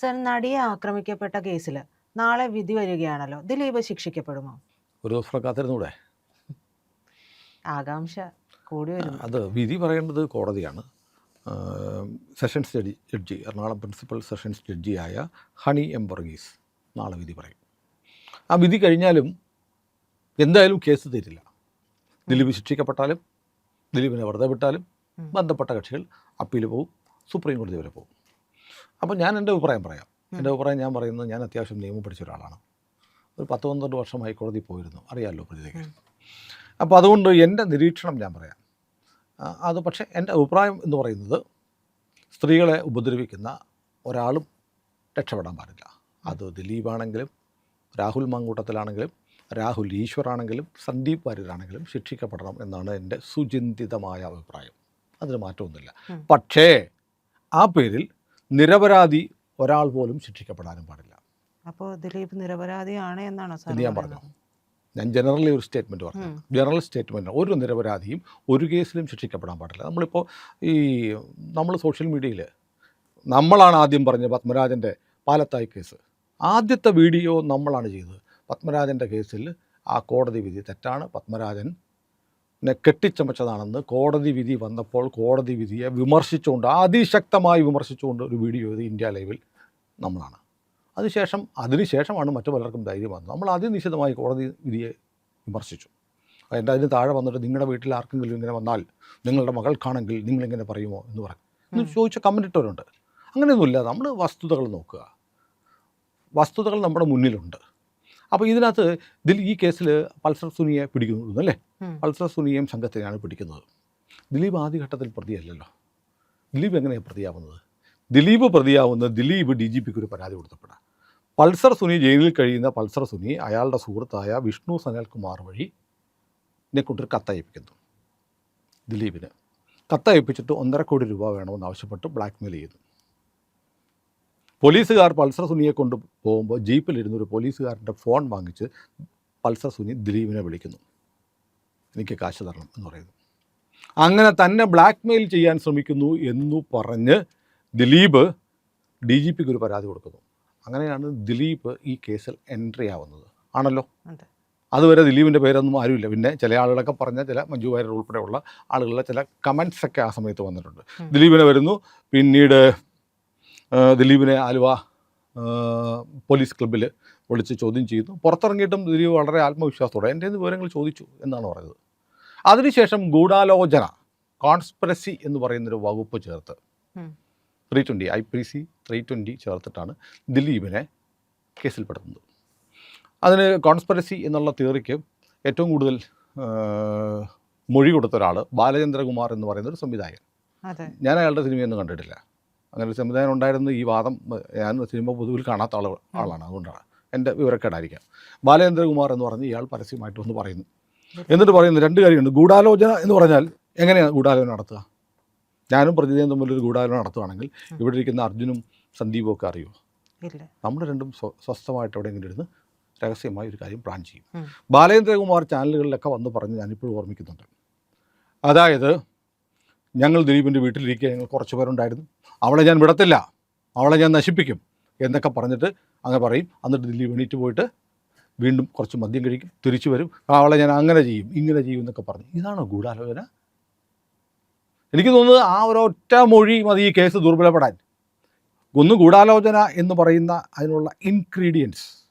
Sir നടിയെ ആക്രമിക്കപ്പെട്ട കേസിൽ നാളെ വിധി വരികയാണല്ലോ. ദിലീപ് ശിക്ഷിക്കപ്പെടുമോ? ഒരു ദിവസം കാത്തിരുന്നൂടെ? ആകാംക്ഷ കൂടി വരുന്നു. അത് വിധി പറയേണ്ടത് കോടതിയാണ്. Sessions judge judge Ernakulam principal sessions ജഡ്ജിയായ Honey M Varghese നാളെ വിധി പറയും. ആ വിധി കഴിഞ്ഞാലും എന്തായാലും കേസ് തീരില്ല. ദിലീപ് ശിക്ഷിക്കപ്പെട്ടാലും ദിലീപിനെ വെറുതെ വിട്ടാലും ബന്ധപ്പെട്ട കക്ഷികൾ അപ്പീൽ പോവും സുപ്രീം കോടതി വരെ പോകും അപ്പോൾ ഞാൻ എന്റെ അഭിപ്രായം പറയാം. എന്റെ അഭിപ്രായം ഞാൻ പറയുന്നത് ഞാൻ അത്യാവശ്യം നിയമം പഠിച്ച ഒരാളാണ്. ഒരു പത്ത് പന്ത്രണ്ട് വർഷം ഹൈക്കോടതി പോയിരുന്നു. അറിയാമല്ലോ പ്രതിക്ക് അപ്പോൾ അതുകൊണ്ട് എന്റെ നിരീക്ഷണം ഞാൻ പറയാം. അത് പക്ഷേ എന്റെ അഭിപ്രായം എന്ന് പറയുന്നത് സ്ത്രീകളെ ഉപദ്രവിക്കുന്ന ഒരാളും രക്ഷപ്പെടാൻ പാടില്ല. അത് ദിലീപാണെങ്കിലും രാഹുൽ മങ്കൂട്ടത്തിലാണെങ്കിലും രാഹുൽ ഈശ്വറാണെങ്കിലും സന്ദീപ് വാര്യരാണെങ്കിലും ശിക്ഷിക്കപ്പെടണം എന്നാണ് എന്റെ സുചിന്തിതമായ അഭിപ്രായം. അതിന് മാറ്റമൊന്നുമില്ല. പക്ഷേ ആ പേരിൽ നിരപരാധി ഒരാൾ പോലും ശിക്ഷിക്കപ്പെടാനും പാടില്ല. അപ്പോൾ ദിലീപ് നിരപരാധിയാണ് എന്നാണോ ഞാൻ പറഞ്ഞു ഞാൻ ജനറലി ഒരു സ്റ്റേറ്റ്മെന്റ് പറഞ്ഞു. ജനറൽ സ്റ്റേറ്റ്മെന്റ് ഒരു നിരപരാധിയും ഒരു കേസിലും ശിക്ഷിക്കപ്പെടാൻ പാടില്ല. നമ്മളിപ്പോൾ ഈ നമ്മൾ സോഷ്യൽ മീഡിയയിൽ നമ്മളാണ് ആദ്യം പറഞ്ഞത് പത്മരാജന്റെ പാലത്തായി കേസ്. ആദ്യത്തെ വീഡിയോ നമ്മളാണ് ചെയ്തത്. പത്മരാജന്റെ കേസിൽ ആ കോടതി വിധി തെറ്റാണ്. പത്മരാജൻ കെട്ടിച്ചമച്ചതാണെന്ന് കോടതി വിധി വന്നപ്പോൾ കോടതി വിധിയെ വിമർശിച്ചുകൊണ്ട് അതിശക്തമായി വിമർശിച്ചുകൊണ്ട് ഒരു വീഡിയോ ചെയ്ത് ഇന്ത്യ ലൈവിൽ നമ്മളാണ്. അതിനുശേഷം അതിനുശേഷമാണ് മറ്റു പലർക്കും ധൈര്യം വന്നത്. നമ്മൾ അതിനിശിതമായി കോടതി വിധിയെ വിമർശിച്ചു. അതിന്റെ അതിന് താഴെ വന്നിട്ട് നിങ്ങളുടെ വീട്ടിൽ ആർക്കെങ്കിലും ഇങ്ങനെ വന്നാൽ നിങ്ങളുടെ മകൾക്കാണെങ്കിൽ നിങ്ങളിങ്ങനെ പറയുമോ എന്ന് പറഞ്ഞു എന്ന്. ചോദിച്ച കമന്റ് ഇട്ടവരുണ്ട് അങ്ങനെയൊന്നുമില്ല. നമ്മൾ വസ്തുതകൾ നോക്കുക. വസ്തുതകൾ നമ്മുടെ മുന്നിലുണ്ട്. അപ്പോൾ ഇതിനകത്ത് ഇതിൽ ഈ കേസിൽ പൾസർ സുനിയെ പിടിക്കുന്നു അല്ലേ? പൾസർ സുനിയെയും സംഘത്തിനെയാണ് പിടിക്കുന്നത്. ദിലീപ് ആദ്യഘട്ടത്തിൽ പ്രതിയല്ലല്ലോ. ദിലീപ് എങ്ങനെയാണ് പ്രതിയാവുന്നത്? ദിലീപ് പ്രതിയാവുന്നത് ദിലീപ് ഡി ജി പിക്ക് ഒരു പരാതി കൊടുത്തപ്പെടാം പൾസർ സുനി ജയിലിൽ കഴിയുന്ന പൾസർ സുനി അയാളുടെ സുഹൃത്തായ വിഷ്ണു സനൽകുമാർ വഴി എന്നെ കൊണ്ടൊരു കത്തയപ്പിക്കുന്നു ദിലീപിന്. കത്തയപ്പിച്ചിട്ട് ഒന്നര കോടി രൂപ വേണമെന്ന് ആവശ്യപ്പെട്ട് ബ്ലാക്ക്മെയിൽ ചെയ്യുന്നു. ചെയ്തു പോലീസുകാർ പൾസർ സുനിയെ കൊണ്ട് പോകുമ്പോൾ ജീപ്പിലിരുന്ന് ഒരു പോലീസുകാരന്റെ ഫോൺ വാങ്ങിച്ച് പൾസർ സുനി ദിലീപിനെ വിളിക്കുന്നു. എനിക്ക് കാശ് തരണം എന്ന് പറയുന്നു. അങ്ങനെ തന്നെ ബ്ലാക്ക് മെയിൽ ചെയ്യാൻ ശ്രമിക്കുന്നു എന്നു പറഞ്ഞ് ദിലീപ് ഡി ജി പിക്ക് ഒരു പരാതി കൊടുക്കുന്നു. അങ്ങനെയാണ് ദിലീപ് ഈ കേസിൽ എൻട്രി ആവുന്നത്. ആണല്ലോ? അതെ. അതുവരെ ദിലീപിന്റെ പേരൊന്നും ആരുമില്ല. പിന്നെ ചില ആളുകളൊക്കെ പറഞ്ഞ ചില മഞ്ജു വാര്യർ ഉൾപ്പെടെയുള്ള ആളുകളുടെ ചില കമൻസ് ഒക്കെ ആ സമയത്ത് വന്നിട്ടുണ്ട്. ദിലീപിനെ വരുന്നു. പിന്നീട് ദിലീപിനെ ആലുവ പോലീസ് ക്ലബ്ബിൽ വിളിച്ച് ചോദ്യം ചെയ്യുന്നു. പുറത്തിറങ്ങിയിട്ടും ദിലീപ് വളരെ ആത്മവിശ്വാസത്തോടെ എന്റെ വിവരങ്ങൾ ചോദിച്ചു എന്നാണ് പറഞ്ഞത് അതിനുശേഷം ഗൂഢാലോചന കോൺസ്പിറസി എന്ന് പറയുന്നൊരു വകുപ്പ് ചേർത്ത്. Three twenty I P C three twenty ചേർത്തിട്ടാണ് ദിലീപിനെ കേസിൽപ്പെടുത്തുന്നത്. അതിന് കോൺസ്പിറസി എന്നുള്ള തിയറിക്ക് ഏറ്റവും കൂടുതൽ മൊഴി കൊടുത്ത ഒരാൾ ബാലചന്ദ്രകുമാർ എന്ന് പറയുന്ന ഒരു സംവിധായകൻ ഞാൻ അയാളുടെ സിനിമയൊന്നും കണ്ടിട്ടില്ല. അങ്ങനെ ഒരു സംവിധാനം ഉണ്ടായിരുന്നു. ഈ വാദം ഞാൻ സിനിമ പൊതുവിൽ കാണാത്ത ആൾ ആളാണ്. അതുകൊണ്ടാണ് എന്റെ വിവരക്കേടായിരിക്കാം. ബാലചന്ദ്രകുമാർ എന്ന് പറഞ്ഞ് ഇയാൾ പരസ്യമായിട്ട് ഒന്ന് പറയുന്നു. എന്നിട്ട് പറയുന്നു രണ്ട് കാര്യമുണ്ട്. ഗൂഢാലോചന എന്ന് പറഞ്ഞാൽ എങ്ങനെയാണ് ഗൂഢാലോചന നടത്തുക? ഞാനും പ്രതിനിധിയും തമ്മിലൊരു ഗൂഢാലോചന നടത്തുകയാണെങ്കിൽ ഇവിടെ ഇരിക്കുന്ന അർജുനും സന്ദീപും ഒക്കെ അറിയുമോ? നമ്മൾ രണ്ടും സ്വ- സ്വസ്ഥമായിട്ട് എവിടെയെങ്കിലും ഇരുന്ന് രഹസ്യമായി ഒരു കാര്യം പ്ലാൻ ചെയ്യും. ബാലേന്ദ്രകുമാർ ചാനലുകളിലൊക്കെ വന്ന് പറഞ്ഞ് ഞാനിപ്പോഴും ഓർമ്മിക്കുന്നുണ്ട്. അതായത് ഞങ്ങൾ ദിലീപിന്റെ വീട്ടിലിരിക്കുക ഞങ്ങൾ കുറച്ച് പേരുണ്ടായിരുന്നു. അവളെ ഞാൻ വിടത്തില്ല. അവളെ ഞാൻ നശിപ്പിക്കും എന്നൊക്കെ പറഞ്ഞിട്ട് അങ്ങനെ പറയും. എന്നിട്ട് ദില്ലി എണീറ്റ് പോയിട്ട് വീണ്ടും കുറച്ച് മദ്യം കഴിക്കും. തിരിച്ചു വരും. അവളെ ഞാൻ അങ്ങനെ ചെയ്യും ഇങ്ങനെ ചെയ്യും എന്നൊക്കെ പറഞ്ഞു. ഇതാണോ ഗൂഢാലോചന? എനിക്ക് തോന്നുന്നത് ആ ഒരൊറ്റ മൊഴി മതി ഈ കേസ് ദുർബലപ്പെടാൻ. ഒന്ന് ഗൂഢാലോചന എന്ന് പറയുന്ന അതിനുള്ള ഇൻഗ്രീഡിയൻസ്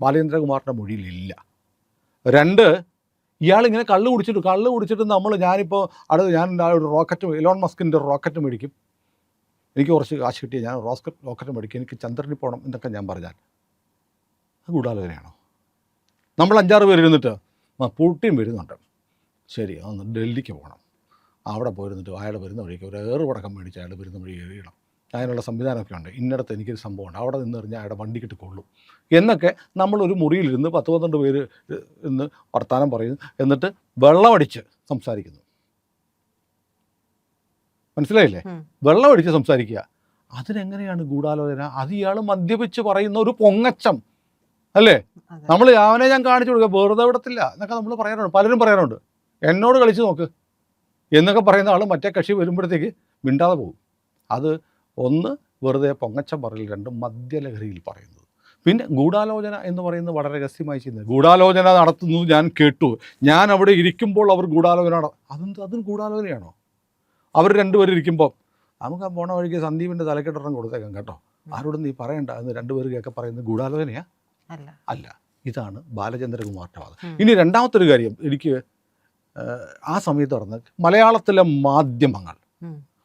ബാലേന്ദ്രകുമാറിന്റെ മൊഴിയിലില്ല രണ്ട് ഇയാളിങ്ങനെ കള്ള് കുടിച്ചിട്ട് കള്ള് കുടിച്ചിട്ട് നമ്മൾ ഞാനിപ്പോൾ അടുത്ത് ഞാൻ ഒരു റോക്കറ്റ് ഇലോൺ മസ്കിന്റെ റോക്കറ്റ് മേടിക്കും. എനിക്ക് കുറച്ച് കാശ് കിട്ടിയ ഞാൻ റോസ്കറ്റ് റോക്കറ്റ് മേടിക്കും. എനിക്ക് ചന്ദ്രനിൽ പോകണം എന്നൊക്കെ ഞാൻ പറഞ്ഞാൽ അത് ഗൂഢാലോചനയാണോ? നമ്മൾ അഞ്ചാറ് പേര് ഇരുന്നിട്ട് ആ പൂട്ടിയും വരുന്നുണ്ട്. ശരി ഒന്ന് ഡൽഹിക്ക് പോകണം അവിടെ പോയിരുന്നിട്ട് അയാൾ വരുന്ന വഴിക്ക് ഒരു ഏറ് പടക്കം മേടിച്ച് അയാൾ വരുന്ന വഴി എഴുതണം അതിനുള്ള സംവിധാനമൊക്കെ ഉണ്ട്. ഇന്നടത്ത് എനിക്കൊരു സംഭവമുണ്ട്. അവിടെ നിന്ന് എറിഞ്ഞാൽ അയാളുടെ വണ്ടിക്കിട്ട് കൊള്ളും എന്നൊക്കെ നമ്മളൊരു മുറിയിലിരുന്ന് പത്ത് പന്ത്രണ്ട് പേര് ഇന്ന് വർത്തമാനം പറയുന്നു. എന്നിട്ട് വെള്ളമടിച്ച് സംസാരിക്കുന്നു. മനസ്സിലായില്ലേ? വെള്ളം വെള്ളമടിച്ച് സംസാരിക്കുക. അതിനെങ്ങനെയാണ് ഗൂഢാലോചന? അത് ഇയാൾ മദ്യപിച്ച് പറയുന്ന ഒരു പൊങ്ങച്ചം. അല്ലേ? നമ്മൾ അവനെ ഞാൻ കാണിച്ചു കൊടുക്കുക വെറുതെ വിടത്തില്ല. എന്നൊക്കെ നമ്മൾ പറയാനുണ്ട് പലരും പറയാനുണ്ട് എന്നോട് കളിച്ച് നോക്ക്. എന്നൊക്കെ പറയുന്ന ആൾ മറ്റേ കക്ഷി വരുമ്പോഴത്തേക്ക് മിണ്ടാതെ പോകും. അത് ഒന്ന് വെറുതെ പൊങ്ങച്ചം പറയൽ രണ്ടും മദ്യലഹരിയിൽ പറയുന്നത്. പിന്നെ ഗൂഢാലോചന എന്ന് പറയുന്നത് വളരെ രഹസ്യമായി ചെയ്യുന്നത്. ഗൂഢാലോചന നടത്തുന്നത് ഞാൻ കേട്ടു. ഞാൻ അവിടെ ഇരിക്കുമ്പോൾ അവർ ഗൂഢാലോചന അതെന്ത്? അതും ഗൂഢാലോചനയാണോ? അവർ രണ്ടുപേരും ഇരിക്കുമ്പോൾ നമുക്ക് ആ പോണ വഴിക്ക് സന്ദീപിന്റെ തലക്കെട്ടൊരെണ്ണം കൊടുത്തേക്കാം കേട്ടോ. ആരോടും നീ പറയണ്ട. എന്ന് രണ്ടുപേർക്കൊക്കെ പറയുന്നത് ഗൂഢാലോചനയാ. അല്ല. ഇതാണ് ബാലചന്ദ്രകുമാറിന്റെ വാദം. ഇനി രണ്ടാമത്തൊരു കാര്യം. എനിക്ക് ആ, സമയത്ത് പറഞ്ഞ മലയാളത്തിലെ മാധ്യമങ്ങൾ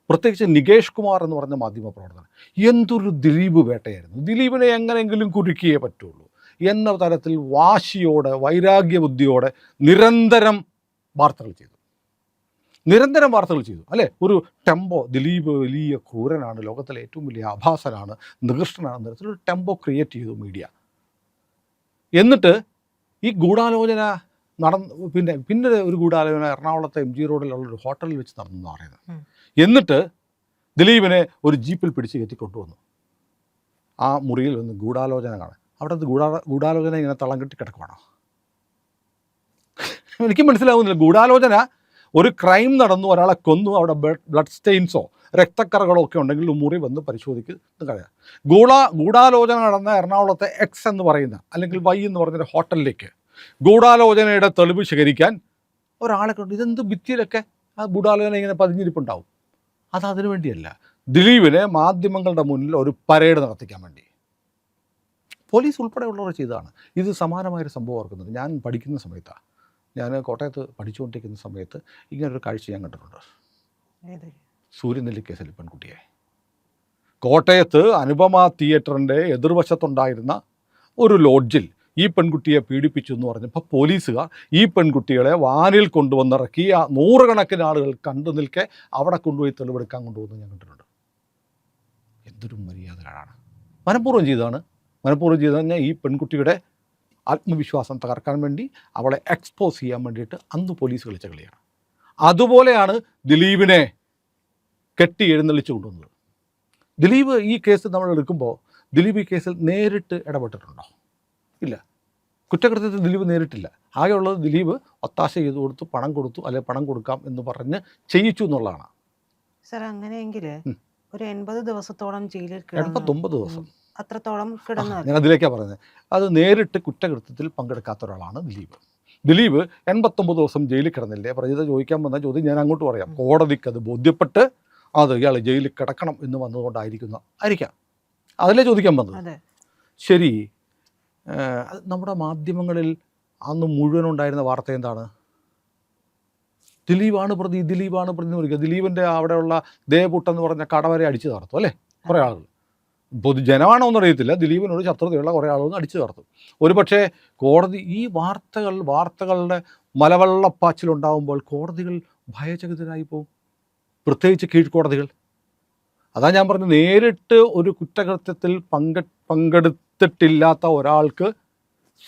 പ്രത്യേകിച്ച് നികേഷ് കുമാർ എന്ന് പറഞ്ഞ മാധ്യമ പ്രവർത്തകൻ എന്തൊരു ദിലീപ് വേട്ടയായിരുന്നു. ദിലീപിനെ എങ്ങനെയെങ്കിലും കുരുക്കിയേ പറ്റുള്ളൂ എന്ന തരത്തിൽ വാശിയോടെ വൈരാഗ്യ ബുദ്ധിയോടെ നിരന്തരം വാർത്തകൾ ചെയ്തു. നിരന്തരം വാർത്തകൾ ചെയ്തു. അല്ലേ? ഒരു ടെമ്പോ ദിലീപ് വലിയ ക്രൂരനാണ് ലോകത്തിലെ ഏറ്റവും വലിയ ആഭാസനാണ് നികൃഷ്ടനാണെന്ന തരത്തിലൊരു ടെമ്പോ ക്രിയേറ്റ് ചെയ്തു മീഡിയ എന്നിട്ട് ഈ ഗൂഢാലോചന നടന്ന് പിന്നെ പിന്നെ ഒരു ഗൂഢാലോചന എറണാകുളത്തെ എം ജി റോഡിലുള്ള ഒരു ഹോട്ടലിൽ വെച്ച് നടന്നു എന്ന് പറയുന്നത് എന്നിട്ട് ദിലീപിനെ ഒരു ജീപ്പിൽ പിടിച്ച് കയറ്റി കൊണ്ടുവന്നു. ആ മുറിയിൽ വന്ന് ഗൂഢാലോചന കാണാൻ. അവിടെ ഗൂഢാ ഗൂഢാലോചന ഇങ്ങനെ തളം കെട്ടി കിടക്കുവാണോ? എനിക്ക് മനസ്സിലാവുന്നില്ല. ഗൂഢാലോചന ഒരു ക്രൈം നടന്നു ഒരാളെ കൊന്നു അവിടെ ബ്ലഡ് സ്റ്റെയിൻസോ രക്തക്കറകളോ ഒക്കെ ഉണ്ടെങ്കിൽ മുറി വന്ന് പരിശോധിക്കുന്നത് കഴിയാം ഗൂഢ ഗൂഢാലോചന നടന്ന എറണാകുളത്തെ എക്സ് എന്ന് പറയുന്ന അല്ലെങ്കിൽ വൈ എന്ന് പറഞ്ഞൊരു ഹോട്ടലിലേക്ക് ഗൂഢാലോചനയുടെ തെളിവ് ശേഖരിക്കാൻ ഒരാളെ കൊണ്ട് ഇതെന്ത് ഭിത്തിയിലൊക്കെ ആ ഗൂഢാലോചന ഇങ്ങനെ പതിഞ്ഞിരിപ്പുണ്ടാവും? അത് അതിനു വേണ്ടിയല്ല. ദിലീപിനെ മാധ്യമങ്ങളുടെ മുന്നിൽ ഒരു പരേഡ് നടത്തിക്കാൻ വേണ്ടി. പോലീസ് ഉൾപ്പെടെയുള്ളവർ ചെയ്തതാണ്. ഇത് സമാനമായൊരു സംഭവം ഓർക്കുന്നത്. ഞാൻ പഠിക്കുന്ന സമയത്താണ് ഞാൻ കോട്ടയത്ത് പഠിച്ചുകൊണ്ടിരിക്കുന്ന സമയത്ത് ഇങ്ങനൊരു കാഴ്ച ഞാൻ കണ്ടിട്ടുണ്ട്. സൂര്യനെല്ലി കേസിൽ പെൺകുട്ടിയെ. കോട്ടയത്ത് അനുപമ തിയേറ്ററിന്റെ എതിർവശത്തുണ്ടായിരുന്ന ഒരു ലോഡ്ജിൽ ഈ പെൺകുട്ടിയെ പീഡിപ്പിച്ചു എന്ന് പറഞ്ഞപ്പോൾ പോലീസുകാർ ഈ പെൺകുട്ടികളെ വാനിൽ കൊണ്ടുവന്നിറക്കി ആ നൂറുകണക്കിന് ആളുകൾ കണ്ടു നിൽക്കെ അവിടെ കൊണ്ടുപോയി തെളിവെടുക്കാൻ കൊണ്ടുപോകുന്നത് ഞാൻ കണ്ടിട്ടുണ്ട്. എന്തൊരു മര്യാദകളാണ് മനഃപൂർവം ചെയ്തതാണ്. മനഃപൂർവം ചെയ്തു കഴിഞ്ഞാൽ ഈ പെൺകുട്ടിയുടെ ആത്മവിശ്വാസം തകർക്കാൻ വേണ്ടി അവളെ എക്സ്പോസ് ചെയ്യാൻ വേണ്ടിയിട്ട് അന്ന് പോലീസ് കളിച്ച കളിയാണ്. അതുപോലെയാണ് ദിലീപിനെ കെട്ടി എഴുന്നള്ളിച്ചു കൊണ്ടുവന്നത്. ദിലീപ് ഈ കേസ് നമ്മൾ എടുക്കുമ്പോൾ ദിലീപ് ഈ കേസിൽ നേരിട്ട് ഇടപെട്ടിട്ടുണ്ടോ? ഇല്ല. കുറ്റകൃത്യത്തിൽ ദിലീപ് നേരിട്ടില്ല. ആകെയുള്ളത് ദിലീപ് ഒത്താശ ചെയ്തു കൊടുത്തു പണം കൊടുത്തു അല്ലെ പണം കൊടുക്കാം എന്ന് പറഞ്ഞ് ചെയ്യിച്ചു എന്നുള്ളതാണ്. സാർ അങ്ങനെയെങ്കിൽ ഒരു എൺപത് ദിവസത്തോളം ജയിലിൽ എൺപത്തൊമ്പത് ദിവസം. അത്രത്തോളം ആ, കിടന്നു ഞാൻ അതിലേക്കാണ് പറയുന്നത്. അത് നേരിട്ട് കുറ്റകൃത്യത്തിൽ പങ്കെടുക്കാത്ത ഒരാളാണ് ദിലീപ്. ദിലീപ് എൺപത്തൊമ്പത് ദിവസം ജയിലിൽ കിടന്നില്ലേ? പ്രജിത ചോദിക്കാൻ വന്ന ചോദ്യം ഞാൻ അങ്ങോട്ട് പറയാം. കോടതിക്ക് അത് ബോധ്യപ്പെട്ട് അത് ഇയാൾ ജയിലിൽ കിടക്കണം എന്ന് വന്നതുകൊണ്ടായിരിക്കുന്ന ആയിരിക്കാം. അതിലേ ചോദിക്കാൻ വന്നത്? ശരി. നമ്മുടെ മാധ്യമങ്ങളിൽ അന്ന് മുഴുവൻ ഉണ്ടായിരുന്ന വാർത്ത എന്താണ്? ദിലീപാണ് പ്രതി ദിലീപാണ് പ്രതി എന്ന് പറയുക ദിലീപിന്റെ അവിടെയുള്ള ദേവപുട്ട് എന്ന് പറഞ്ഞ കടവരെ അടിച്ചു തകർത്തു അല്ലേ? കുറേ ആളുകൾ. പൊതുജനമാണോ എന്നറിയത്തില്ല ദിലീപിനോട് ശത്രുതയുള്ള കുറേ ആളുകൾ അടിച്ചു തകർത്തു. ഒരു പക്ഷേ കോടതി ഈ വാർത്തകൾ വാർത്തകളുടെ മലവെള്ളപ്പാച്ചിലുണ്ടാകുമ്പോൾ കോടതികൾ ഭയചകിതരായി പോകും. പ്രത്യേകിച്ച് കീഴ്ക്കോടതികൾ. അതാ ഞാൻ പറഞ്ഞത് നേരിട്ട് ഒരു കുറ്റകൃത്യത്തിൽ പങ്ക പങ്കെടുത്തിട്ടില്ലാത്ത ഒരാൾക്ക്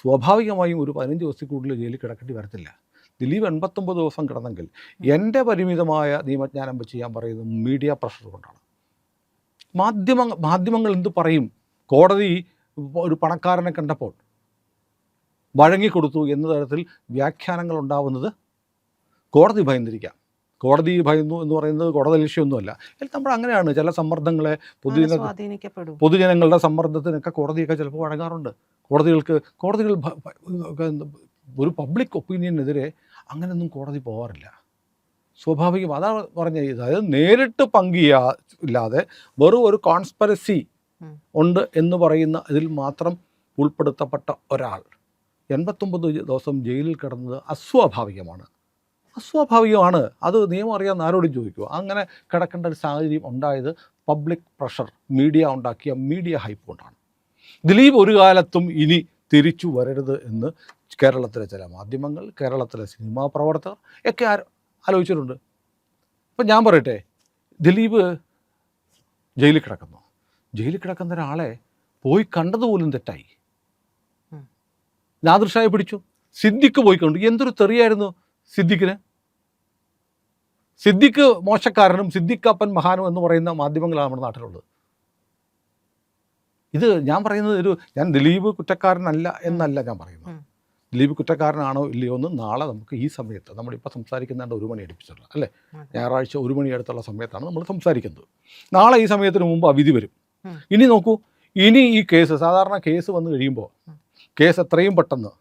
സ്വാഭാവികമായും ഒരു പതിനഞ്ച് ദിവസത്തിൽ കൂടുതൽ ജയിലിൽ കിടക്കേണ്ടി വരത്തില്ല. ദിലീപ് എൺപത്തൊമ്പത് ദിവസം കിടന്നെങ്കിൽ എന്റെ പരിമിതമായ നിയമജ്ഞാനം വെച്ച് ഞാൻ പറയുന്നത് മീഡിയ പ്രഷർ കൊണ്ടാണ്. മാധ്യമ മാധ്യമങ്ങൾ എന്തു പറയും? കോടതി ഒരു പണക്കാരനെ കണ്ടപ്പോൾ വഴങ്ങിക്കൊടുത്തു എന്ന തരത്തിൽ വ്യാഖ്യാനങ്ങൾ ഉണ്ടാവുന്നത് കോടതി ഭയന്നിരിക്കാം. കോടതി ഭയന്നു എന്ന് പറയുന്നത് കോടതി ലക്ഷ്യമൊന്നുമല്ല. നമ്മൾ അങ്ങനെയാണ് ചില സമ്മർദ്ദങ്ങളെ പൊതുജന പൊതുജനങ്ങളുടെ സമ്മർദ്ദത്തിനൊക്കെ കോടതിയൊക്കെ ചിലപ്പോൾ വഴങ്ങാറുണ്ട്. കോടതികൾക്ക് കോടതികൾ ഒരു പബ്ലിക് ഒപ്പീനിയനെതിരെ അങ്ങനെയൊന്നും കോടതി പോകാറില്ല സ്വാഭാവികം. അതാണ് പറഞ്ഞ അതായത് നേരിട്ട് പങ്കിയാ ഇല്ലാതെ വെറും ഒരു കോൺസ്പെറസി ഉണ്ട് എന്ന് പറയുന്ന ഇതിൽ മാത്രം ഉൾപ്പെടുത്തപ്പെട്ട ഒരാൾ എൺപത്തൊമ്പത് ദിവസം ജയിലിൽ കിടന്നത് അസ്വാഭാവികമാണ്. അസ്വാഭാവികമാണ്. അത് നിയമം അറിയാമെന്ന് ആരോടും ചോദിക്കുക അങ്ങനെ കിടക്കേണ്ട ഒരു സാഹചര്യം ഉണ്ടായത് പബ്ലിക് പ്രഷർ മീഡിയ ഉണ്ടാക്കിയ മീഡിയ ഹൈപ്പ് കൊണ്ടാണ്. ദിലീപ് ഒരു കാലത്തും ഇനി തിരിച്ചു വരരുത് എന്ന് കേരളത്തിലെ ചില മാധ്യമങ്ങൾ കേരളത്തിലെ സിനിമാ പ്രവർത്തകർ ഒക്കെ ആലോചിച്ചിട്ടുണ്ട്. അപ്പം ഞാൻ പറയട്ടെ ദിലീപ് ജയിലിൽ കിടക്കുന്നു. ജയിലിൽ കിടക്കുന്ന ഒരാളെ പോയി കണ്ടതുപോലും തെറ്റായി. നാദൃഷായെ പിടിച്ചു. സിദ്ദിഖ് പോയി കണ്ടു. എന്തൊരു തെറിയായിരുന്നു സിദ്ദിഖിന്? സിദ്ദിഖ് മോശക്കാരനും സിദ്ദിഖ് അപ്പൻ മഹാനും എന്ന് പറയുന്ന മാധ്യമങ്ങളാണ് നമ്മുടെ നാട്ടിലുള്ളത്. ഇത് ഞാൻ പറയുന്നത് ഒരു ഞാൻ ദിലീപ് കുറ്റക്കാരനല്ല എന്നല്ല ഞാൻ പറയുന്നത്. ദിലീപ് കുറ്റക്കാരനാണോ ഇല്ലയോ എന്ന് നാളെ നമുക്ക് ഈ സമയത്ത് നമ്മളിപ്പോൾ സംസാരിക്കുന്നുണ്ട് ഒരു മണി അടുപ്പിച്ചുള്ള അല്ലേ. ഞായറാഴ്ച ഒരു മണി അടുത്തുള്ള സമയത്താണ് നമ്മൾ സംസാരിക്കുന്നത്. നാളെ ഈ സമയത്തിന് മുമ്പ് ആ വിധി വരും ഇനി നോക്കൂ ഇനി ഈ കേസ് സാധാരണ കേസ് വന്നു കഴിയുമ്പോൾ കേസ് എത്രയും പെട്ടെന്ന്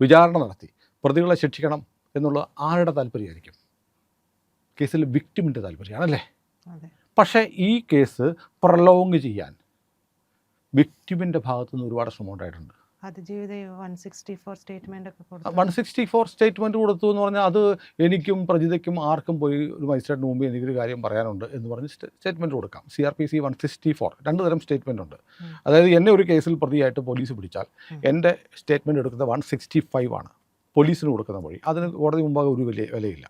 വിചാരണ നടത്തി പ്രതികളെ ശിക്ഷിക്കണം എന്നുള്ള ആരുടെ താല്പര്യമായിരിക്കും? കേസിൽ വിക്ടിമിന്റെ താല്പര്യമാണല്ലേ പക്ഷേ ഈ കേസ് പ്രലോങ് ചെയ്യാൻ വിക്ടിമിന്റെ ഭാഗത്തുനിന്ന് ഒരുപാട് ശ്രമം ഉണ്ടായിട്ടുണ്ട്. അതിജീവിത വൺ സിക്സ്റ്റി ഫോർ സ്റ്റേറ്റ്മെന്റ് ഒക്കെ കൊടുത്തു. വൺ സിക്സ്റ്റി ഫോർ സ്റ്റേറ്റ്മെന്റ് കൊടുത്തു എന്ന് പറഞ്ഞാൽ അത് എനിക്കും പ്രജിതയ്ക്കും ആർക്കും പോയി ഒരു മജിസ്ട്രേറ്റിന് മുമ്പ് എനിക്കൊരു കാര്യം പറയാനുണ്ട് എന്ന് പറഞ്ഞ് സ്റ്റേറ്റ്മെന്റ് കൊടുക്കാം. C R P C one sixty four രണ്ട് തരം സ്റ്റേറ്റ്മെന്റ് ഉണ്ട്. അതായത് എന്നെ ഒരു കേസിൽ പ്രതിയായിട്ട് പോലീസ് പിടിച്ചാൽ. എന്റെ സ്റ്റേറ്റ്മെന്റ് എടുക്കുന്നത് വൺ സിക്സ്റ്റി ഫൈവ് ആണ്. പോലീസിന് കൊടുക്കുന്ന വഴി അതിന് കോടതി മുമ്പാകെ ഒരു വലിയ വിലയില്ല.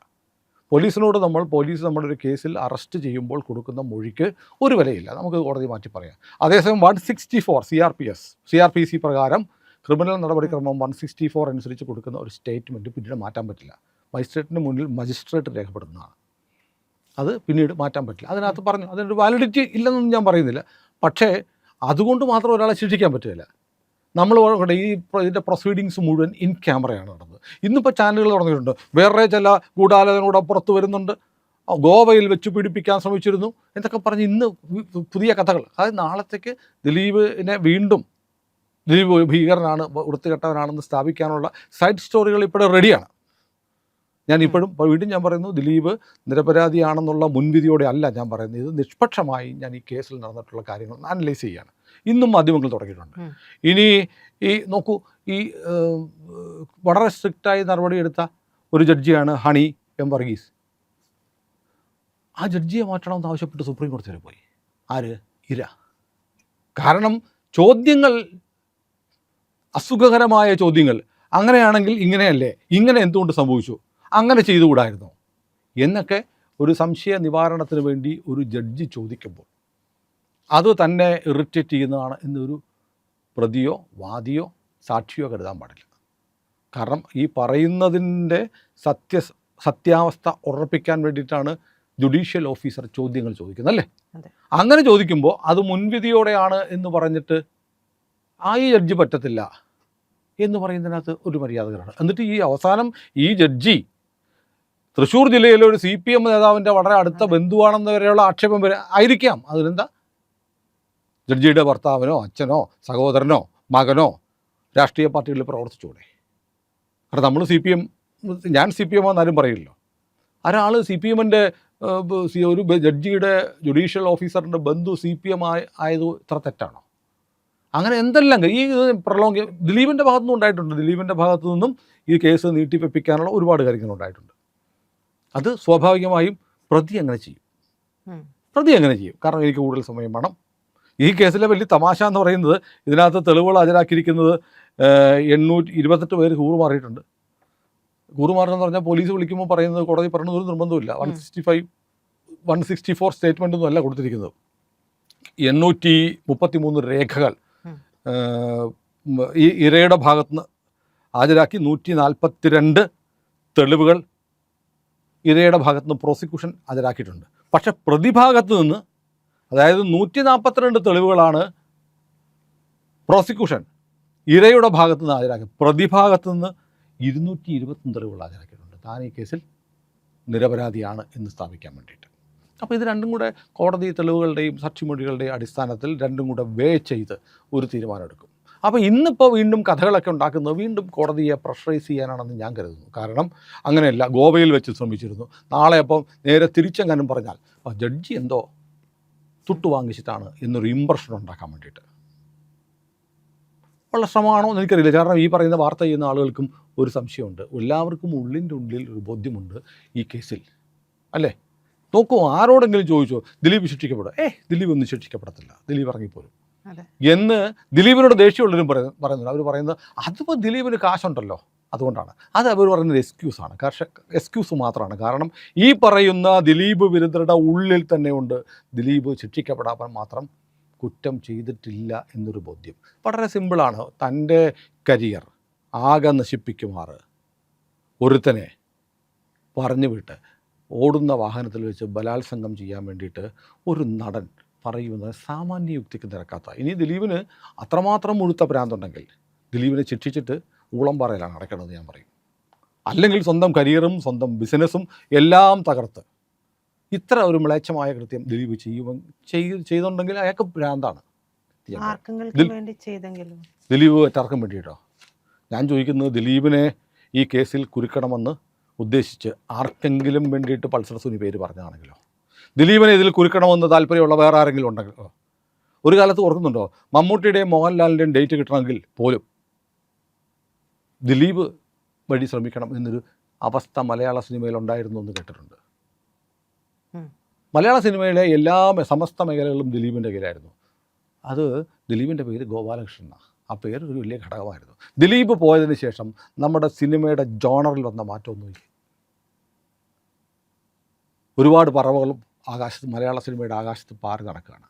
പോലീസിനോട് നമ്മൾ പോലീസ് നമ്മുടെ ഒരു കേസിൽ അറസ്റ്റ് ചെയ്യുമ്പോൾ കൊടുക്കുന്ന മൊഴിക്ക് ഒരു വിലയില്ല. നമുക്ക് കോടതി മാറ്റി പറയാം. അതേസമയം one sixty four C R P S C R P C പ്രകാരം ക്രിമിനൽ നടപടിക്രമം വൺ സിക്സ്റ്റി ഫോർ അനുസരിച്ച് കൊടുക്കുന്ന ഒരു സ്റ്റേറ്റ്മെന്റ് പിന്നീട് മാറ്റാൻ പറ്റില്ല. മജിസ്ട്രേറ്റിന് മുന്നിൽ മജിസ്ട്രേറ്റ് രേഖപ്പെടുന്നതാണ്. അത് പിന്നീട് മാറ്റാൻ പറ്റില്ല. അതിനകത്ത് പറഞ്ഞു അതിനൊരു വാലിഡിറ്റി ഇല്ലെന്നൊന്നും ഞാൻ പറയുന്നില്ല. പക്ഷേ അതുകൊണ്ട് മാത്രം ഒരാളെ ശിക്ഷിക്കാൻ പറ്റില്ല നമ്മൾ ഈ ഇതിന്റെ പ്രൊസീഡിങ്സ് മുഴുവൻ ഇൻ ക്യാമറയാണ് നടന്നത്. ഇന്നിപ്പോൾ ചാനലുകൾ തുടങ്ങിയിട്ടുണ്ട് വേറെ ചില ഗൂഢാലോചനകൂടെ പുറത്ത് വരുന്നുണ്ട്. ഗോവയിൽ വെച്ച് പീഡിപ്പിക്കാൻ ശ്രമിച്ചിരുന്നു. എന്നൊക്കെ പറഞ്ഞ് ഇന്ന് പുതിയ കഥകൾ. അതായത് നാളത്തേക്ക് ദിലീപിനെ വീണ്ടും ദിലീപ് ഭീകരനാണ് വൃത്തികെട്ടവനാണെന്ന് സ്ഥാപിക്കാനുള്ള സൈഡ് സ്റ്റോറികൾ ഇപ്പോഴും റെഡിയാണ് ഞാൻ ഇപ്പോഴും വീണ്ടും ഞാൻ പറയുന്നു ദിലീപ് നിരപരാധിയാണെന്നുള്ള മുൻവിധിയോടെ അല്ല ഞാൻ പറയുന്നത്. ഇത് നിഷ്പക്ഷമായി ഞാൻ ഈ കേസിൽ നടന്നിട്ടുള്ള കാര്യങ്ങൾ അനലൈസ് ചെയ്യുകയാണ് ഇന്നും മാധ്യമങ്ങൾ തുടങ്ങിയിട്ടുണ്ട്. ഇനി ഈ നോക്കൂ ഈ വളരെ സ്ട്രിക്റ്റായി നടപടിയെടുത്ത ഒരു ജഡ്ജിയാണ് ഹണി എം വർഗീസ്. ആ ജഡ്ജിയെ മാറ്റണമെന്ന് ആവശ്യപ്പെട്ട് സുപ്രീം കോടതി വരെ പോയി. ആര്? ഇര. കാരണം ചോദ്യങ്ങൾ അസുഖകരമായ ചോദ്യങ്ങൾ. അങ്ങനെയാണെങ്കിൽ ഇങ്ങനെയല്ലേ? ഇങ്ങനെ എന്തുകൊണ്ട് സംഭവിച്ചു? അങ്ങനെ ചെയ്തുകൂടായിരുന്നോ? എന്നൊക്കെ ഒരു സംശയ നിവാരണത്തിന് വേണ്ടി ഒരു ജഡ്ജി ചോദിക്കുമ്പോൾ. അത് തന്നെ ഇറിറ്റേറ്റ് ചെയ്യുന്നതാണ് എന്നൊരു പ്രതിയോ വാദിയോ സാക്ഷിയോ കരുതാൻ പാടില്ല. കാരണം ഈ പറയുന്നതിന്റെ സത്യ സത്യാവസ്ഥ ഉറപ്പിക്കാൻ വേണ്ടിയിട്ടാണ് ജുഡീഷ്യൽ ഓഫീസർ ചോദ്യങ്ങൾ ചോദിക്കുന്നത് അല്ലേ? അങ്ങനെ ചോദിക്കുമ്പോൾ അത് മുൻവിധിയോടെയാണ് എന്ന് പറഞ്ഞിട്ട് ആ ഈ ജഡ്ജി പറ്റത്തില്ല. എന്ന് പറയുന്നതിനകത്ത് ഒരു മര്യാദകരാണ്. എന്നിട്ട് ഈ അവസാനം ഈ ജഡ്ജി തൃശ്ശൂർ ജില്ലയിലെ ഒരു സി പി എം നേതാവിന്റെ വളരെ അടുത്ത. ബന്ധുവാണെന്ന് വരെയുള്ള ആക്ഷേപം വരെ ആയിരിക്കാം. അതിലെന്താ? ജഡ്ജിയുടെ ഭർത്താവിനോ അച്ഛനോ സഹോദരനോ മകനോ രാഷ്ട്രീയ പാർട്ടികളിൽ പ്രവർത്തിച്ചൂടെ? കാരണം നമ്മൾ സി പി എം ഞാൻ സി പി എം എന്നാരും പറയില്ലല്ലോ. ഒരാൾ സി പി എമ്മിന്റെ ഒരു ജഡ്ജിയുടെ ജുഡീഷ്യൽ ഓഫീസറിന്റെ ബന്ധു സി പി എം ആയത് ഇത്ര തെറ്റാണോ? അങ്ങനെ എന്തെല്ലാം ഈ പ്രലോങ് ദിലീപിന്റെ ഭാഗത്തു നിന്നും ഉണ്ടായിട്ടുണ്ട്. ദിലീപിന്റെ ഭാഗത്തു നിന്നും ഈ കേസ് നീട്ടിപ്പിക്കാനുള്ള ഒരുപാട് കാര്യങ്ങൾ ഉണ്ടായിട്ടുണ്ട്. അത് സ്വാഭാവികമായും പ്രതി അങ്ങനെ ചെയ്യും. പ്രതി അങ്ങനെ ചെയ്യും. കാരണം എനിക്ക് കൂടുതൽ സമയം വേണം. ഈ കേസിലെ വലിയ തമാശ എന്ന് പറയുന്നത് ഇതിനകത്ത് തെളിവുകൾ ഹാജരാക്കിയിരിക്കുന്നത് എണ്ണൂറ്റി ഇരുപത്തെട്ട് പേര് കൂറുമാറിയിട്ടുണ്ട്. കൂറുമാറണമെന്ന് പറഞ്ഞാൽ പോലീസ് വിളിക്കുമ്പോൾ പറയുന്നത് കോടതി പറഞ്ഞത് ഒരു നിർബന്ധമില്ല one sixty five one sixty four statement ഒന്നും അല്ല കൊടുത്തിരിക്കുന്നത്. എണ്ണൂറ്റി മുപ്പത്തി മൂന്ന് രേഖകൾ ഈ ഇരയുടെ ഭാഗത്തുനിന്ന് ഹാജരാക്കി നൂറ്റി നാൽപ്പത്തിരണ്ട് തെളിവുകൾ ഇരയുടെ ഭാഗത്തുനിന്ന് പ്രോസിക്യൂഷൻ ഹാജരാക്കിയിട്ടുണ്ട്. പക്ഷെ പ്രതിഭാഗത്ത് നിന്ന് അതായത് നൂറ്റി നാൽപ്പത്തിരണ്ട് തെളിവുകളാണ് പ്രോസിക്യൂഷൻ ഇരയുടെ ഭാഗത്ത് നിന്ന് ഹാജരാക്കി പ്രതിഭാഗത്ത് നിന്ന് ഇരുന്നൂറ്റി ഇരുപത്തൊന്ന് തെളിവുകൾ ഹാജരാക്കിയിട്ടുണ്ട്. താൻ ഈ കേസിൽ നിരപരാധിയാണ് എന്ന് സ്ഥാപിക്കാൻ വേണ്ടിയിട്ട്. അപ്പോൾ ഇത് രണ്ടും കൂടെ കോടതി തെളിവുകളുടെയും സാക്ഷിമൊഴികളുടെയും അടിസ്ഥാനത്തിൽ രണ്ടും കൂടെ വേ ചെയ്ത് ഒരു തീരുമാനമെടുക്കും. അപ്പോൾ ഇന്നിപ്പോൾ വീണ്ടും കഥകളൊക്കെ ഉണ്ടാക്കുന്നത് വീണ്ടും കോടതിയെ പ്രഷറൈസ് ചെയ്യാനാണെന്ന് ഞാൻ കരുതുന്നു. കാരണം അങ്ങനെയല്ല ഗോവയിൽ വെച്ച് ശ്രമിച്ചിരുന്നു. നാളെ അപ്പം നേരെ തിരിച്ചെങ്ങാനും പറഞ്ഞാൽ ആ ജഡ്ജി എന്തോ തുട്ടു വാങ്ങിച്ചിട്ടാണ് എന്നൊരു ഇമ്പ്രഷൻ ഉണ്ടാക്കാൻ വേണ്ടിയിട്ട്. ഉള്ള ശ്രമമാണോ എന്ന് എനിക്കറിയില്ല. കാരണം ഈ പറയുന്ന വാർത്ത ചെയ്യുന്ന ആളുകൾക്കും ഒരു സംശയമുണ്ട്. എല്ലാവർക്കും ഉള്ളിന്റെ ഉള്ളിൽ ഒരു ബോധ്യമുണ്ട് ഈ കേസിൽ. അല്ലേ? നോക്കൂ ആരോടെങ്കിലും ചോദിച്ചോ ദിലീപ് ശിക്ഷിക്കപ്പെടും. ഏ ദിലീപ് ഒന്നും ശിക്ഷിക്കപ്പെടത്തില്ല. ദിലീപ് ഇറങ്ങിപ്പോരും. അതെ. എന്ന് ദിലീപിനോട് ദേഷ്യമുള്ളവരും പറയുന്നു പറയുന്നുണ്ട്. അവർ പറയുന്നത് അതിപ്പോൾ ദിലീപിന് കാശുണ്ടല്ലോ. അതുകൊണ്ടാണ്. അത് അവർ പറയുന്നത് എക്സ്ക്യൂസാണ് കർഷക എക്സ്ക്യൂസ് മാത്രമാണ് കാരണം ഈ പറയുന്ന ദിലീപ് വിരുദ്ധരുടെ ഉള്ളിൽ തന്നെ ഉണ്ട്. ദിലീപ് ശിക്ഷിക്കപ്പെടാൻ മാത്രം കുറ്റം ചെയ്തിട്ടില്ല എന്നൊരു ബോധ്യം. വളരെ സിമ്പിളാണ് തന്റെ കരിയർ ആകെ നശിപ്പിക്കുമാറ് ഒരുത്തനെ പറഞ്ഞു വിട്ട് ഓടുന്ന വാഹനത്തിൽ വെച്ച് ബലാത്സംഗം ചെയ്യാൻ വേണ്ടിയിട്ട് ഒരു നടൻ പറയുന്നത് സാമാന്യ യുക്തിക്ക് നിരക്കാത്ത. ഇനി ദിലീപിന് അത്രമാത്രം മുഴുത്ത പ്രാന്തുണ്ടെങ്കിൽ ദിലീപിനെ ശിക്ഷിച്ചിട്ട് ഊളം പറയലാണ് അടയ്ക്കണമെന്ന് ഞാൻ പറയും. അല്ലെങ്കിൽ സ്വന്തം കരിയറും സ്വന്തം ബിസിനസ്സും എല്ലാം തകർത്ത് ഇത്ര ഒരു മ്ലേച്ഛമായ കൃത്യം ദിലീപ് ചെയ്യുമെങ്കിൽ ചെയ് ചെയ്തുണ്ടെങ്കിൽ അയാൾക്ക് ഭ്രാന്താണ്. ദിലീപ് മറ്റാർക്കും വേണ്ടിയിട്ടോ? ഞാൻ ചോദിക്കുന്നത് ദിലീപിനെ ഈ കേസിൽ കുരുക്കണമെന്ന് ഉദ്ദേശിച്ച് ആർക്കെങ്കിലും വേണ്ടിയിട്ട് പൾസർ സുനി പേര് പറഞ്ഞതാണെങ്കിലോ? ദിലീപിനെ ഇതിൽ കുരുക്കണമെന്ന് താല്പര്യമുള്ള വേറെ ആരെങ്കിലും ഉണ്ടെങ്കിലോ? ഒരു കാലത്ത് ഓർക്കുന്നുണ്ടോ? മമ്മൂട്ടിയുടെയും മോഹൻലാലിന്റെയും ഡേറ്റ് കിട്ടണമെങ്കിൽ പോലും ദിലീപ് വഴി ശ്രമിക്കണം എന്നൊരു അവസ്ഥ മലയാള സിനിമയിൽ ഉണ്ടായിരുന്നു എന്ന് കേട്ടിട്ടുണ്ട്. മലയാള സിനിമയിലെ എല്ലാ സമസ്ത മേഖലകളും ദിലീപിന്റെ കയ്യിലായിരുന്നു അത് ദിലീപിന്റെ പേര് ഗോപാലകൃഷ്ണനാണ് ആ പേര് ഒരു വലിയ ഘടകമായിരുന്നു. ദിലീപ് പോയതിന് ശേഷം നമ്മുടെ സിനിമയുടെ ജോണറിൽ വന്ന മാറ്റമൊന്നുമില്ല? ഒരുപാട് പറവകളും ആകാശത്ത് മലയാള സിനിമയുടെ ആകാശത്ത് പാറി നടക്കുകയാണ്.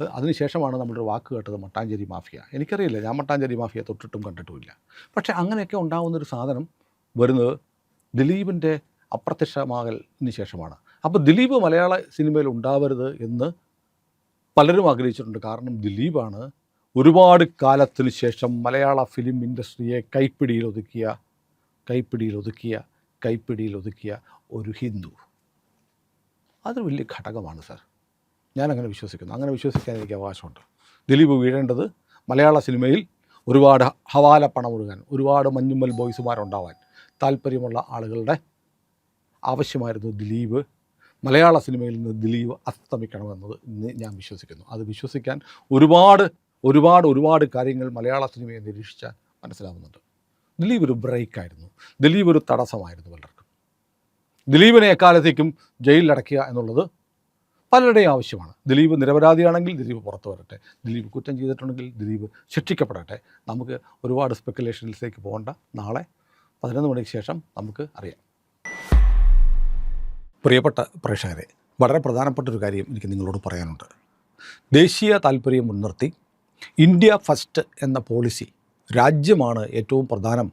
അത് അതിനുശേഷമാണ് നമ്മളൊരു വാക്ക് കേട്ടത് മട്ടാഞ്ചേരി മാഫിയ. എനിക്കറിയില്ല ഞാൻ മട്ടാഞ്ചേരി മാഫിയ തൊട്ടിട്ടും കണ്ടിട്ടുമില്ല. പക്ഷേ അങ്ങനെയൊക്കെ ഉണ്ടാകുന്നൊരു സാധനം വരുന്നത് ദിലീപിന്റെ അപ്രത്യക്ഷമാകലിന് ശേഷമാണ്. അപ്പോൾ ദിലീപ് മലയാള സിനിമയിൽ ഉണ്ടാവരുത് എന്ന് പലരും ആഗ്രഹിച്ചിട്ടുണ്ട്. കാരണം ദിലീപാണ് ഒരുപാട് കാലത്തിന് ശേഷം മലയാള ഫിലിം ഇൻഡസ്ട്രിയെ കൈപ്പിടിയിൽ ഒതുക്കിയ കൈപ്പിടിയിൽ ഒതുക്കിയ കൈപ്പിടിയിൽ ഒതുക്കിയ ഒരു ഹിന്ദു. അതൊരു വലിയ ഘടകമാണ് സാർ. ഞാനങ്ങനെ വിശ്വസിക്കുന്നു. അങ്ങനെ വിശ്വസിക്കാൻ എനിക്ക് അവകാശമുണ്ട്. ദിലീപ് വീഴേണ്ടത് മലയാള സിനിമയിൽ ഒരുപാട് ഹവാല പണം ഒഴുകാൻ ഒരുപാട് മഞ്ഞുമ്മൽ ബോയ്സുമാരുണ്ടാവാൻ താല്പര്യമുള്ള ആളുകളുടെ ആവശ്യമായിരുന്നു ദിലീപ്. മലയാള സിനിമയിൽ നിന്ന് ദിലീപ് അസ്തമിക്കണമെന്നത് ഇന്ന് ഞാൻ വിശ്വസിക്കുന്നു. അത് വിശ്വസിക്കാൻ ഒരുപാട് ഒരുപാട് ഒരുപാട് കാര്യങ്ങൾ മലയാള സിനിമയെ നിരീക്ഷിച്ചാൽ മനസ്സിലാവുന്നുണ്ട്. ദിലീപ് ഒരു ബ്രേക്കായിരുന്നു ദിലീപ് ഒരു തടസ്സമായിരുന്നു പലർക്കും. ദിലീപിനെ എക്കാലത്തേക്കും ജയിലിലടയ്ക്കുക എന്നുള്ളത് പലരുടെയും ആവശ്യമാണ്. ദിലീപ് നിരപരാധിയാണെങ്കിൽ ദിലീപ് പുറത്തു വരട്ടെ. ദിലീപ് കുറ്റം ചെയ്തിട്ടുണ്ടെങ്കിൽ ദിലീപ് ശിക്ഷിക്കപ്പെടട്ടെ. നമുക്ക് ഒരുപാട് സ്പെക്കുലേഷൻസിലേക്ക് പോകേണ്ട. നാളെ പതിനൊന്ന് മണിക്ക് ശേഷം നമുക്ക് അറിയാം. പ്രിയപ്പെട്ട പ്രേക്ഷകരെ വളരെ പ്രധാനപ്പെട്ട ഒരു കാര്യം എനിക്ക് നിങ്ങളോട് പറയാനുണ്ട്. ദേശീയ താല്പര്യം മുൻനിർത്തി ഇന്ത്യ ഫസ്റ്റ് എന്ന പോളിസി രാജ്യമാണ് ഏറ്റവും പ്രധാനം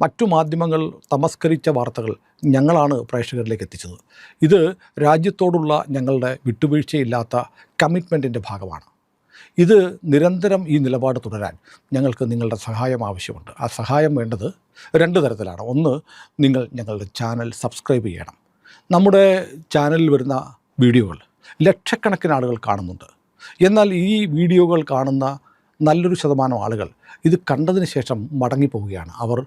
മറ്റു മാധ്യമങ്ങൾ തമസ്കരിച്ച വാർത്തകൾ ഞങ്ങളാണ് പ്രേക്ഷകരിലേക്ക് എത്തിച്ചത്. ഇത് രാജ്യത്തോടുള്ള ഞങ്ങളുടെ വിട്ടുവീഴ്ചയില്ലാത്ത കമ്മിറ്റ്മെന്റിന്റെ ഭാഗമാണ്. ഇത് നിരന്തരം ഈ നിലപാട് തുടരാൻ ഞങ്ങൾക്ക് നിങ്ങളുടെ സഹായം ആവശ്യമുണ്ട്. ആ സഹായം വേണ്ടത് രണ്ട് തരത്തിലാണ്. ഒന്ന് നിങ്ങൾ ഞങ്ങളുടെ ചാനൽ സബ്സ്ക്രൈബ് ചെയ്യണം. നമ്മുടെ ചാനലിൽ വരുന്ന വീഡിയോകൾ ലക്ഷക്കണക്കിന് ആളുകൾ കാണുന്നുണ്ട്. എന്നാൽ ഈ വീഡിയോകൾ കാണുന്ന നല്ലൊരു ശതമാനം ആളുകൾ ഇത് കണ്ടതിന് ശേഷം മടങ്ങിപ്പോവുകയാണ്. അവർ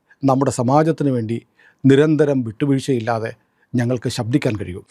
നമ്മുടെ സമാജത്തിന് വേണ്ടി നിരന്തരം വിട്ടുവീഴ്ചയില്ലാതെ ഞങ്ങൾക്ക് ശബ്ദിക്കാൻ കഴിയൂ.